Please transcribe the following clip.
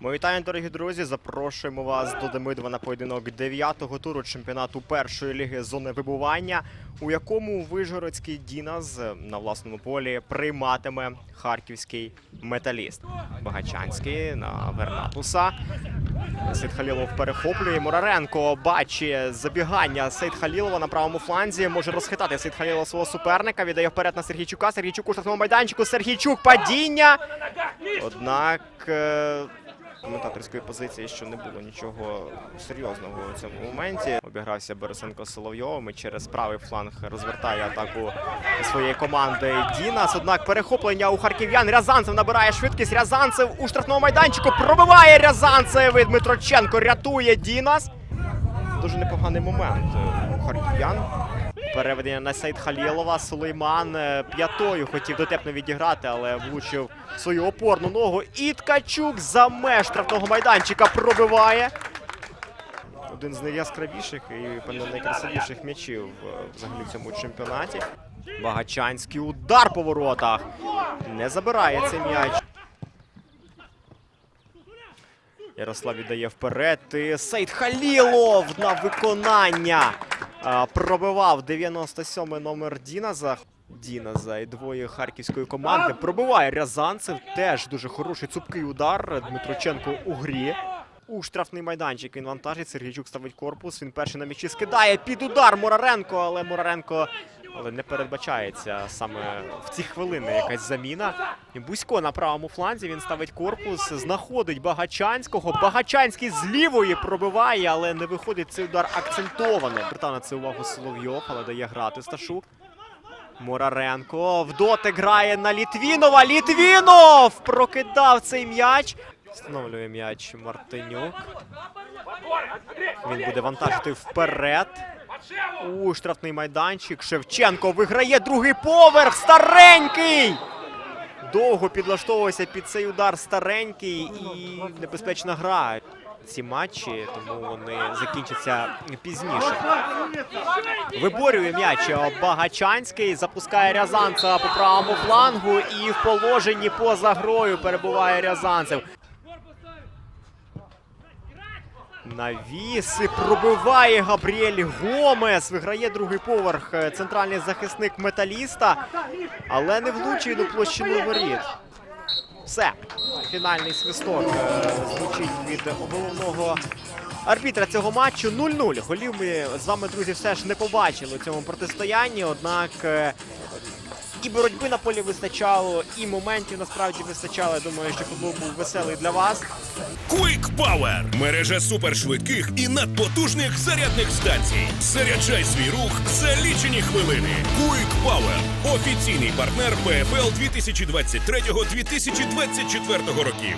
Ми вітаємо, дорогі друзі. Запрошуємо вас до Демидова на поєдинок 9-го туру чемпіонату першої ліги зони вибування, у якому Вижгородський Діназ на власному полі прийматиме харківський металіст. Багачанський на Вернатуса. Сейд Халілов перехоплює. Мураренко бачить забігання Сейд Халілова на правому фланзі. Може розхитати Сейд Халілова свого суперника. Віддає вперед на Сергійчука. Сергійчук у штрафному майданчику. Сергійчук падіння. Однак е, коментаторської позиції, що не було нічого серйозного у цьому моменті. Обігрався Борисенко Соловйовим і через правий фланг розвертає атаку своєї команди Дінас. Однак перехоплення у харків'ян. Рязанцев набирає швидкість. Рязанцев у штрафному майданчику пробиває Рязанцев. І Дмитроченко рятує Дінас. Дуже непоганий момент у харків'ян. Переведення на Сейд Халілова. Сулейман е, п'ятою хотів дотепно відіграти, але влучив свою опорну ногу. І Ткачук за меж штрафного майданчика пробиває. Один з найяскравіших і певно найкрасивіших м'ячів е, взагалі в цьому чемпіонаті. Багачанський удар по воротах. Не забирає цей м'яч. Ярослав віддає вперед. Сейд Халілов на виконання. Пробивав 97-й номер Діназа. Діназа і двоє харківської команди. Пробиває Рязанцев. Теж дуже хороший цупкий удар. Дмитроченко у грі. У штрафний майданчик він вантажить. Сергійчук ставить корпус. Він перший на м'ячі скидає під удар Мураренко, але Мураренко але не передбачається саме в ці хвилини якась заміна. Бузько на правому фланзі він ставить корпус, знаходить Багачанського. Багачанський з лівої пробиває, але не виходить цей удар акцентований. Звертав на це увагу Соловйов, але дає грати Сташук. Мураренко в дотик грає на Літвінова. Літвінов прокидав цей м'яч. Встановлює м'яч Мартинюк. Він буде вантажити вперед. У штрафний майданчик. Шевченко виграє другий поверх. Старенький! Довго підлаштовувався під цей удар старенький і небезпечна гра. Ці матчі, тому вони закінчаться пізніше. Виборює м'яч Багачанський, запускає Рязанцева по правому флангу і в положенні поза грою перебуває Рязанцев. Навіс і пробиває Габріель Гомес. Виграє другий поверх е, центральний захисник металіста, але не влучує до площину воріт. Все. Фінальний свисток е, звучить від головного арбітра цього матчу 0-0. Голів ми з вами, друзі, все ж не побачили у цьому протистоянні. Однак е, і боротьби на полі вистачало, і моментів насправді вистачало. Я думаю, що футбол був веселий для вас. Quick Power – мережа супершвидких і надпотужних зарядних станцій. Заряджай свій рух за лічені хвилини. Quick Power – офіційний партнер ПФЛ 2023-2024 років.